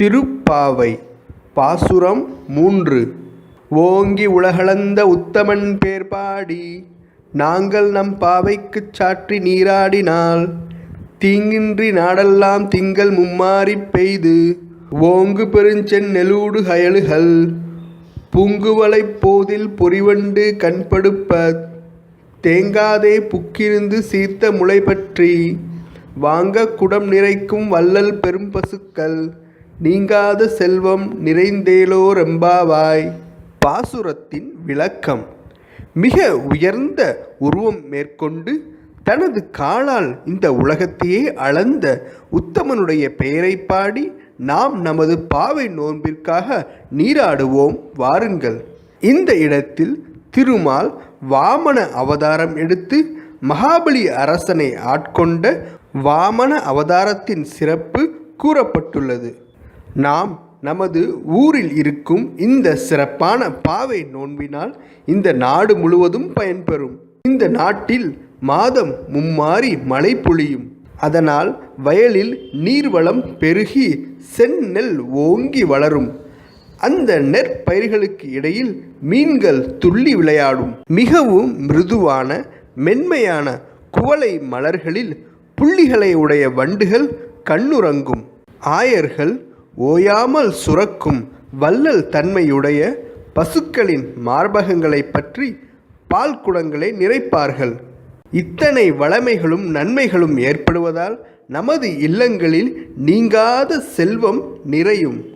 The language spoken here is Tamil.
திருப்பாவை. பாசுரம் மூன்று. ஓங்கி உலகளந்த உத்தமன் பேர் பாடி நாங்கள் நம் பாவைக்குச் சாற்றி நீராடினால் தீங்கின்றி நாடெல்லாம் திங்கள் மும்மாறி பெய்து ஓங்கு பெருஞ்சென் நெலூடு கயலுகள் பூங்குவளைப் போதில் பொறிவண்டு கண்படுப்ப தேங்காதே புக்கிருந்து சீர்த்த முளை பற்றி வாங்க குடம் நிறைக்கும் வள்ளல் பெரும் பசுக்கள் நீங்காத செல்வம் நிறைந்தேலோ ரெம்பாவாய் பாசுரத்தின் விளக்கம். மிக உயர்ந்த உருவம் மேற்கொண்டு தனது காலால் இந்த உலகத்தையே அளந்த உத்தமனுடைய பெயரை பாடி நாம் நமது பாவை நோன்பிற்காக நீராடுவோம் வாருங்கள். இந்த இடத்தில் திருமால் வாமன அவதாரம் எடுத்து மகாபலி அரசனை ஆட்கொண்ட வாமன அவதாரத்தின் சிறப்பு கூறப்பட்டுள்ளது. நாம் நமது ஊரில் இருக்கும் இந்த சிறப்பான பாவை நோன்பினால் இந்த நாடு முழுவதும் பயன்பெறும். இந்த நாட்டில் மாதம் மும்மாறி மழை பொழியும். அதனால் வயலில் நீர்வளம் பெருகி செந்நெல் ஓங்கி வளரும். அந்த நெற்பயிர்களுக்கு இடையில் மீன்கள் துள்ளி விளையாடும். மிகவும் மிருதுவான மென்மையான குவளை மலர்களில் புள்ளிகளை உடைய வண்டுகள் கண்ணுறங்கும். ஆயர்கள் ஓயாமல் சுரக்கும் வள்ளல் தன்மையுடைய பசுக்களின் மார்பகங்களை பற்றி பால் குடங்களை நிறைப்பார்கள். இத்தனை வளமைகளும் நன்மைகளும் ஏற்படுவதால் நமது இல்லங்களில் நீங்காத செல்வம் நிறையும்.